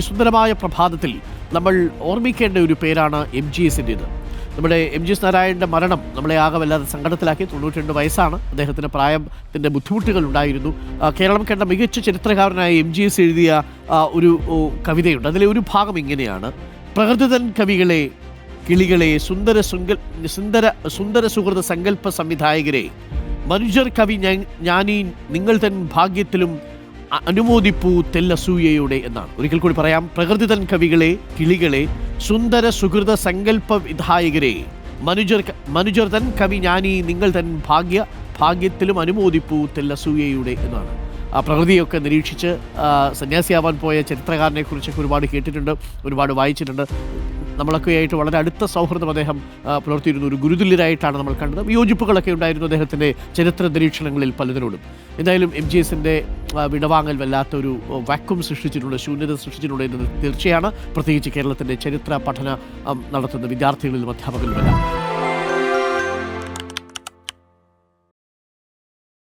സുന്ദരമായ പ്രഭാതത്തിൽ നമ്മൾ ഓർമ്മിക്കേണ്ട ഒരു പേരാണ് എം ജി എസിന്റേത്. നമ്മുടെ എം ജി എസ് നാരായണന്റെ മരണം നമ്മളെ ആകെ വല്ലാതെ സങ്കടത്തിലാക്കി. തൊണ്ണൂറ്റി രണ്ട് വയസ്സാണ്. അദ്ദേഹത്തിന്റെ പ്രായത്തിന്റെ ബുദ്ധിമുട്ടുകൾ ഉണ്ടായിരുന്നു. കേരളം കണ്ട മികച്ച ചരിത്രകാരനായ എം ജി എസ് എഴുതിയ ഒരു കവിതയുണ്ട്. അതിലെ ഒരു ഭാഗം ഇങ്ങനെയാണ്. പ്രകൃതിതൻ കവികളെ കിളികളെ സുന്ദര സുങ്കൽ സുന്ദര സുന്ദര സുഹൃത സങ്കല്പ സംവിധായകരെ മനുഷ്യർ കവി ഞാനീ നിങ്ങൾ തൻ ഭാഗ്യത്തിലും അനുമോദിപ്പൂ തെല്ലസൂയയുടെ എന്നാണ്. ഒരിക്കൽ കൂടി പറയാം പ്രകൃതിതൻ കവികളെ കിളികളെ സുന്ദര സുഹൃത സങ്കല്പ വിധായകരെ മനുജർ മനുജർ തൻ കവി ഞാനീ നിങ്ങൾ തൻ ഭാഗ്യ ഭാഗ്യത്തിലും അനുമോദിപ്പൂ തെല്ലസൂയയുടെ എന്നാണ്. ആ പ്രകൃതിയൊക്കെ നിരീക്ഷിച്ച് സന്യാസിയാവാൻ പോയ ചരിത്രകാരനെ കുറിച്ചൊക്കെ ഒരുപാട് കേട്ടിട്ടുണ്ട് ഒരുപാട് വായിച്ചിട്ടുണ്ട്. നമ്മളൊക്കെ ആയിട്ട് വളരെ അടുത്ത സൗഹൃദം അദ്ദേഹം പുലർത്തിയിരുന്നു. ഒരു ഗുരുതുല്യരായിട്ടാണ് നമ്മൾ കണ്ടത്. വിയോജിപ്പുകളൊക്കെ ഉണ്ടായിരുന്നു അദ്ദേഹത്തിന്റെ ചരിത്ര നിരീക്ഷണങ്ങളിൽ പലതിനോടും. എന്തായാലും എം ജി എസിന്റെ വിടവാങ്ങൽ വല്ലാത്തൊരു വാക്വം സൃഷ്ടിച്ചിട്ടുണ്ട് ശൂന്യത സൃഷ്ടിച്ചിട്ടുണ്ട് എന്നത് തീർച്ചയാണ്. പ്രത്യേകിച്ച് കേരളത്തിന്റെ ചരിത്ര പഠന നടത്തുന്ന വിദ്യാർത്ഥികളിലും അധ്യാപകരിലുമെല്ലാം